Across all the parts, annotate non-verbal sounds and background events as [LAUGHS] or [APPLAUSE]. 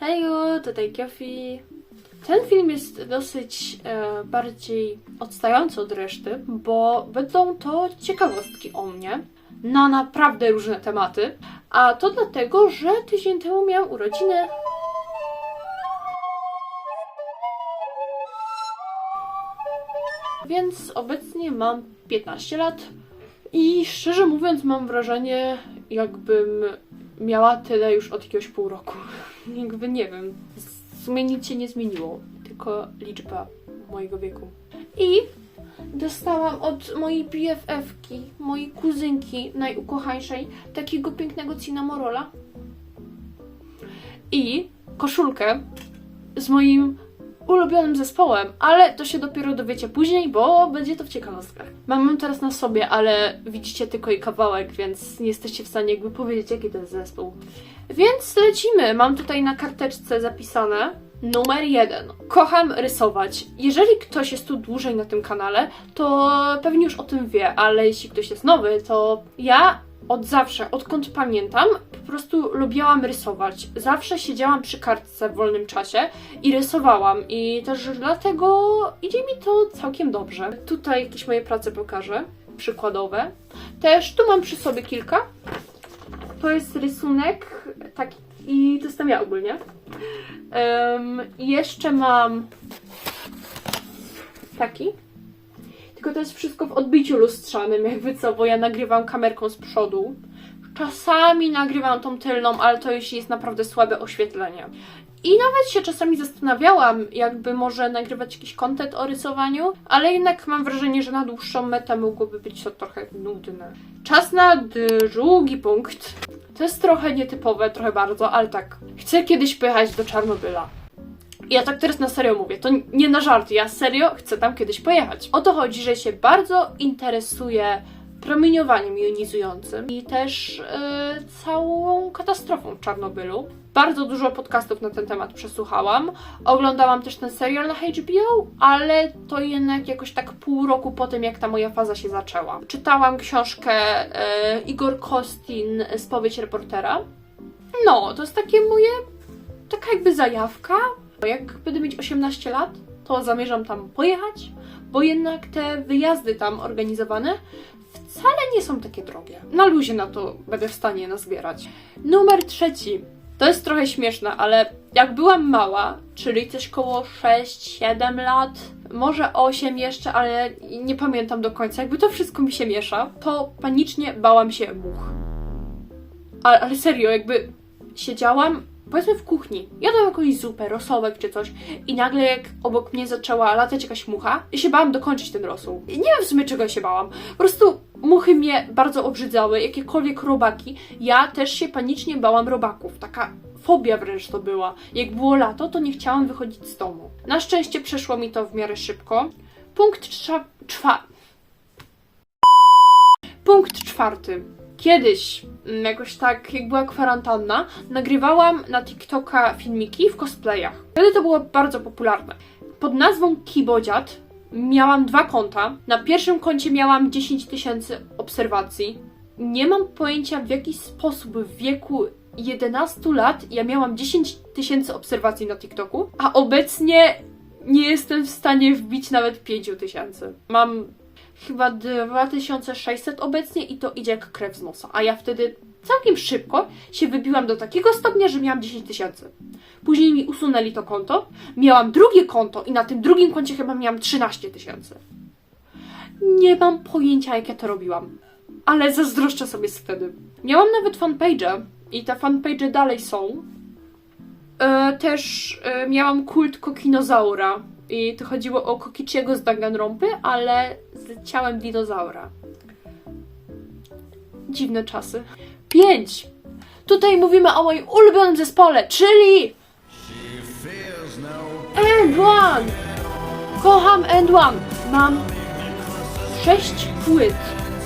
Hejo, tutaj Kiofi. Ten film jest dosyć e, bardziej odstający od reszty, bo będą to ciekawostki o mnie na naprawdę różne tematy. A to dlatego, że tydzień temu miałam urodziny. Więc obecnie mam 15 lat i szczerze mówiąc mam wrażenie, jakbym miała tyle już od jakiegoś pół roku. [LAUGHS] Jakby nie wiem, w sumie nic się nie zmieniło, tylko liczba mojego wieku. I dostałam od mojej BFF-ki, mojej kuzynki najukochańszej, takiego pięknego cinnamorola i koszulkę z moim ulubionym zespołem, ale to się dopiero dowiecie później, bo będzie to w ciekawostkach. Mam ją teraz na sobie, ale widzicie tylko jej kawałek, więc nie jesteście w stanie jakby powiedzieć, jaki to jest zespół. Więc lecimy. Mam tutaj na karteczce zapisane numer jeden. Kocham rysować. Jeżeli ktoś jest tu dłużej na tym kanale, to pewnie już o tym wie, ale jeśli ktoś jest nowy, to ja od zawsze, odkąd pamiętam, po prostu lubiłam rysować. Zawsze siedziałam przy kartce w wolnym czasie i rysowałam i też dlatego idzie mi to całkiem dobrze. Tutaj jakieś moje prace pokażę, przykładowe. Też tu mam przy sobie kilka. To jest rysunek taki i to jestem ja ogólnie. I jeszcze mam taki. Tylko to jest wszystko w odbiciu lustrzanym, jakby co, bo ja nagrywam kamerką z przodu. Czasami nagrywam tą tylną, ale to jeśli jest naprawdę słabe oświetlenie. I nawet się czasami zastanawiałam, jakby może nagrywać jakiś content o rysowaniu, ale jednak mam wrażenie, że na dłuższą metę mogłoby być to trochę nudne. Czas na drugi punkt. To jest trochę nietypowe, trochę bardzo, ale tak. Chcę kiedyś pojechać do Czarnobyla. Ja tak teraz na serio mówię, to nie na żart, ja serio chcę tam kiedyś pojechać. O to chodzi, że się bardzo interesuję promieniowaniem jonizującym i też e, całą katastrofą Czarnobylu. Bardzo dużo podcastów na ten temat przesłuchałam. Oglądałam też ten serial na HBO, ale to jednak jakoś tak pół roku po tym, jak ta moja faza się zaczęła. Czytałam książkę e, Igor Kostin, Spowiedź reportera. No, to jest takie moje, taka jakby zajawka. Jak będę mieć 18 lat, to zamierzam tam pojechać, bo jednak te wyjazdy tam organizowane wcale nie są takie drogie. Na luzie na to będę w stanie nazbierać. Numer trzeci. To jest trochę śmieszne, ale jak byłam mała, czyli coś koło 6-7 lat, może 8 jeszcze, ale nie pamiętam do końca, jakby to wszystko mi się miesza, to panicznie bałam się much. Ale, ale serio, jakby siedziałam, powiedzmy w kuchni, jadłam jakąś zupę, rosołek czy coś i nagle jak obok mnie zaczęła latać jakaś mucha i się bałam dokończyć ten rosół. I nie wiem w sumie czego się bałam. Po prostu muchy mnie bardzo obrzydzały, jakiekolwiek robaki. Ja też się panicznie bałam robaków. Taka fobia wręcz to była. Jak było lato, to nie chciałam wychodzić z domu. Na szczęście przeszło mi to w miarę szybko. Punkt trza... czwa... Punkt czwarty. Kiedyś, mm, jakoś tak, jak była kwarantanna, nagrywałam na TikToka filmiki w cosplayach. Wtedy to było bardzo popularne. Pod nazwą Kibodziad miałam dwa konta. Na pierwszym koncie miałam 10 tysięcy obserwacji. Nie mam pojęcia w jaki sposób w wieku 11 lat ja miałam 10 tysięcy obserwacji na TikToku, a obecnie nie jestem w stanie wbić nawet 5 tysięcy. Mam chyba 2600 obecnie i to idzie jak krew z nosa. A ja wtedy całkiem szybko się wybiłam do takiego stopnia, że miałam 10 tysięcy. Później mi usunęli to konto, miałam drugie konto i na tym drugim koncie chyba miałam 13 tysięcy. Nie mam pojęcia, jak ja to robiłam, ale zazdroszczę sobie z wtedy. Miałam nawet fanpage'a i te fanpage'e dalej są. E, też e, miałam kult kokinozaura i to chodziło o Kokiciego z Danganronpy, ale z ciałem dinozaura. Dziwne czasy. 5. Tutaj mówimy o moim ulubionym zespole, czyli And One. Kocham And One. Mam 6 płyt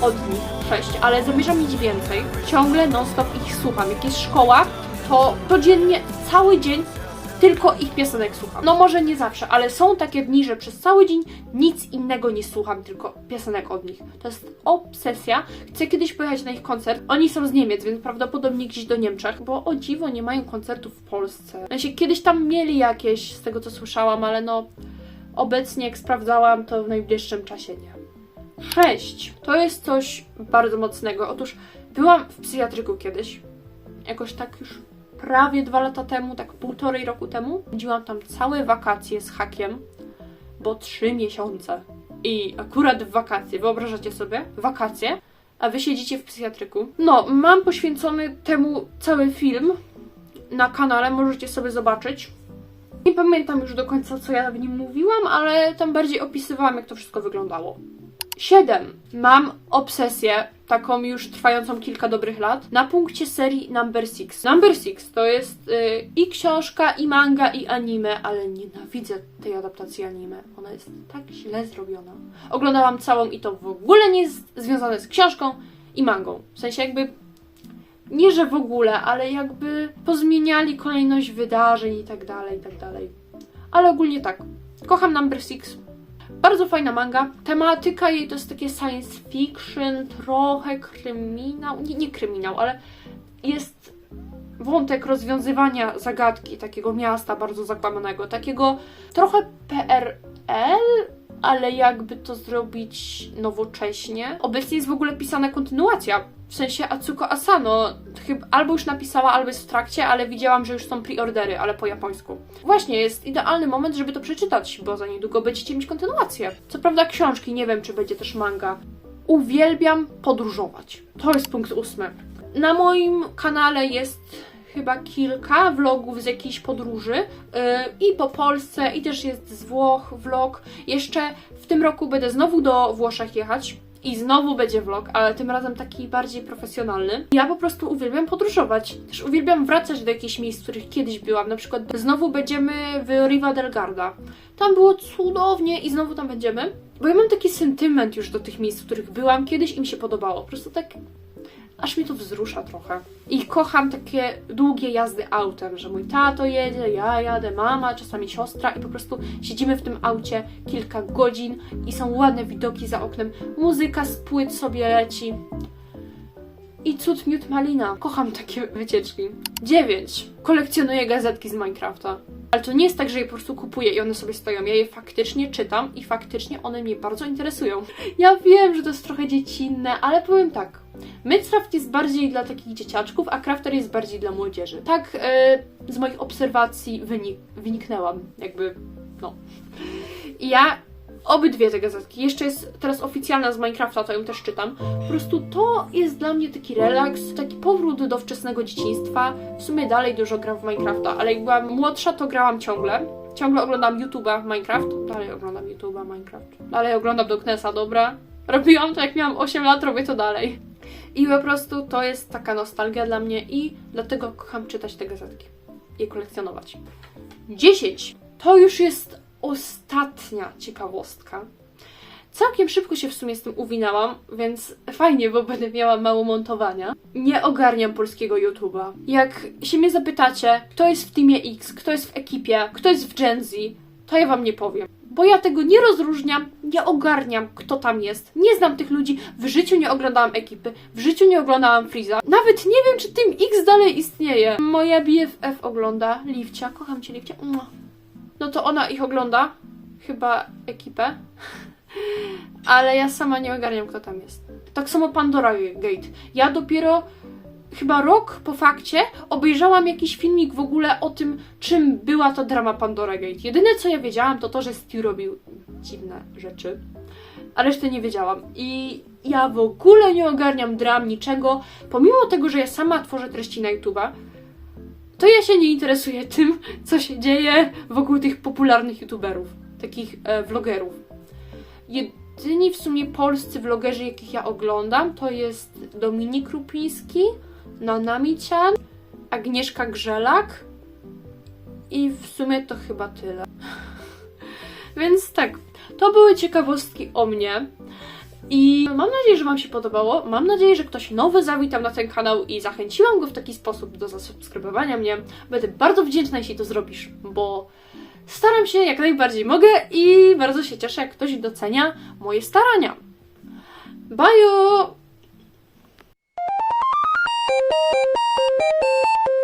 od nich, 6, ale zamierzam mieć więcej. Ciągle non-stop ich słucham. Jak jest szkoła, to codziennie, cały dzień tylko ich piosenek słucham. No może nie zawsze, ale są takie dni, że przez cały dzień nic innego nie słucham, tylko piosenek od nich. To jest obsesja. Chcę kiedyś pojechać na ich koncert. Oni są z Niemiec, więc prawdopodobnie gdzieś do Niemczech, bo o dziwo nie mają koncertów w Polsce. W sensie kiedyś tam mieli jakieś, z tego co słyszałam, ale no obecnie jak sprawdzałam, to w najbliższym czasie nie. 6. To jest coś bardzo mocnego. Otóż byłam w psychiatryku kiedyś, jakoś tak już prawie dwa lata temu, tak półtorej roku temu. Chodziłam tam całe wakacje z hakiem, bo trzy miesiące. I akurat w wakacje, wyobrażacie sobie? Wakacje, a wy siedzicie w psychiatryku. No, mam poświęcony temu cały film na kanale, możecie sobie zobaczyć. Nie pamiętam już do końca, co ja w nim mówiłam, ale tam bardziej opisywałam, jak to wszystko wyglądało. 7. Mam obsesję, taką już trwającą kilka dobrych lat, na punkcie serii Number 6. Number 6 to jest y, i książka, i manga, i anime, ale nienawidzę tej adaptacji anime. Ona jest tak źle zrobiona. Oglądałam całą i to w ogóle nie jest związane z książką i mangą. W sensie jakby nie, że w ogóle, ale jakby pozmieniali kolejność wydarzeń i tak dalej, i tak dalej. Ale ogólnie tak. Kocham Number 6. Bardzo fajna manga. Tematyka jej to jest takie science fiction, trochę kryminał. Nie, nie kryminał, ale jest wątek rozwiązywania zagadki takiego miasta bardzo zakłamanego. Takiego trochę PRL, ale jakby to zrobić nowocześnie. Obecnie jest w ogóle pisana kontynuacja. W sensie Atsuko Asano chyba albo już napisała, albo jest w trakcie, ale widziałam, że już są preordery, ale po japońsku. Właśnie, jest idealny moment, żeby to przeczytać, bo za niedługo będziecie mieć kontynuację. Co prawda książki, nie wiem, czy będzie też manga. Uwielbiam podróżować. To jest punkt ósmy. Na moim kanale jest chyba kilka vlogów z jakiejś podróży yy, i po Polsce, i też jest z Włoch vlog. Jeszcze w tym roku będę znowu do Włoszech jechać. I znowu będzie vlog, ale tym razem taki bardziej profesjonalny. Ja po prostu uwielbiam podróżować. Też uwielbiam wracać do jakichś miejsc, w których kiedyś byłam. Na przykład znowu będziemy w Riva del Garda. Tam było cudownie i znowu tam będziemy. Bo ja mam taki sentyment już do tych miejsc, w których byłam kiedyś i mi się podobało. Po prostu tak aż mnie to wzrusza trochę. I kocham takie długie jazdy autem, że mój tato jedzie, ja jadę, mama, czasami siostra i po prostu siedzimy w tym aucie kilka godzin i są ładne widoki za oknem, muzyka z płyt sobie leci. I cud miód malina. Kocham takie wycieczki. 9. Kolekcjonuję gazetki z Minecrafta. Ale to nie jest tak, że je po prostu kupuję i one sobie stoją. Ja je faktycznie czytam i faktycznie one mnie bardzo interesują. Ja wiem, że to jest trochę dziecinne, ale powiem tak. Minecraft jest bardziej dla takich dzieciaczków, a Crafter jest bardziej dla młodzieży. Tak e, z moich obserwacji wynik wyniknęłam, jakby, no. Ja obydwie te gazetki, jeszcze jest teraz oficjalna z Minecrafta, to ją też czytam. Po prostu to jest dla mnie taki relaks, taki powrót do wczesnego dzieciństwa. W sumie dalej dużo gram w Minecrafta, ale jak byłam młodsza, to grałam ciągle. Ciągle oglądam YouTube'a Minecraft. Dalej oglądam YouTube'a Minecraft. Dalej oglądam Doknesa, dobra? Robiłam to jak miałam 8 lat, robię to dalej. I po prostu to jest taka nostalgia dla mnie i dlatego kocham czytać te gazetki i kolekcjonować. 10. To już jest ostatnia ciekawostka. Całkiem szybko się w sumie z tym uwinęłam, więc fajnie, bo będę miała mało montowania. Nie ogarniam polskiego YouTube'a. Jak się mnie zapytacie, kto jest w Teamie X, kto jest w ekipie, kto jest w Gen Z, to ja wam nie powiem. Bo ja tego nie rozróżniam, nie ogarniam, kto tam jest. Nie znam tych ludzi, w życiu nie oglądałam ekipy, w życiu nie oglądałam Freeza. Nawet nie wiem, czy Team X dalej istnieje. Moja BFF ogląda, Liwcia, kocham cię Liwcia. Mua. No to ona ich ogląda, chyba ekipę. [LAUGHS] Ale ja sama nie ogarniam, kto tam jest. Tak samo Pandora Gate. Ja dopiero chyba rok po fakcie obejrzałam jakiś filmik w ogóle o tym, czym była ta drama Pandora Gate. Jedyne co ja wiedziałam, to to, że Stu robił dziwne rzeczy, a resztę nie wiedziałam. I ja w ogóle nie ogarniam dram, niczego, pomimo tego, że ja sama tworzę treści na YouTube'a, to ja się nie interesuję tym, co się dzieje wokół tych popularnych YouTuberów, takich e, vlogerów. Jedyni w sumie polscy vlogerzy, jakich ja oglądam, to jest Dominik Rupiński, Nanami-chan, Agnieszka Grzelak i w sumie to chyba tyle. [LAUGHS] Więc tak, to były ciekawostki o mnie. I mam nadzieję, że Wam się podobało. Mam nadzieję, że ktoś nowy zawitał na ten kanał i zachęciłam go w taki sposób do zasubskrybowania mnie. Będę bardzo wdzięczna, jeśli to zrobisz, bo staram się jak najbardziej mogę i bardzo się cieszę, jak ktoś docenia moje starania. Bye! Thank you.